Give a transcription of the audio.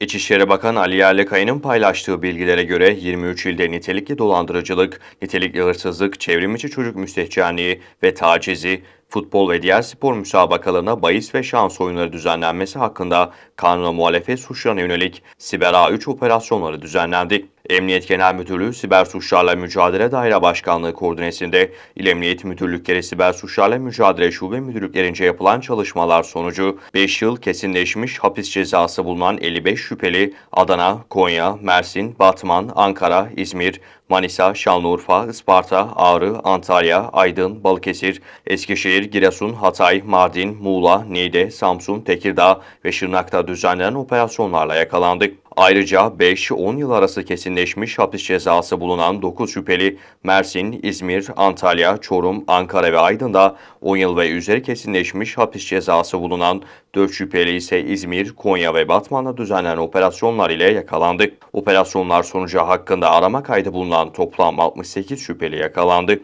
İçişleri Bakanı Ali Yerlikaya'nın paylaştığı bilgilere göre 23 ilde nitelikli dolandırıcılık, nitelikli hırsızlık, çevrimiçi çocuk müstehcenliği ve tacizi, futbol ve diğer spor müsabakalarına bahis ve şans oyunları düzenlenmesi hakkında kanuna muhalefet suçlarına yönelik Siber A3 operasyonları düzenlendi. Emniyet Genel Müdürlüğü Siber Suçlarla Mücadele Daire Başkanlığı koordinesinde İl Emniyet Müdürlükleri Siber Suçlarla Mücadele Şube Müdürlüklerince yapılan çalışmalar sonucu 5 yıl kesinleşmiş hapis cezası bulunan 55 şüpheli Adana, Konya, Mersin, Batman, Ankara, İzmir, Manisa, Şanlıurfa, Isparta, Ağrı, Antalya, Aydın, Balıkesir, Eskişehir, Giresun, Hatay, Mardin, Muğla, Niğde, Samsun, Tekirdağ ve Şırnak'ta düzenlenen operasyonlarla yakalandı. Ayrıca 5-10 yıl arası kesinleşmiş hapis cezası bulunan 9 şüpheli Mersin, İzmir, Antalya, Çorum, Ankara ve Aydın'da 10 yıl ve üzeri kesinleşmiş hapis cezası bulunan 4 şüpheli ise İzmir, Konya ve Batman'da düzenlenen operasyonlar ile yakalandı. Operasyonlar sonucu hakkında arama kaydı bulunan toplam 68 şüpheli yakalandı.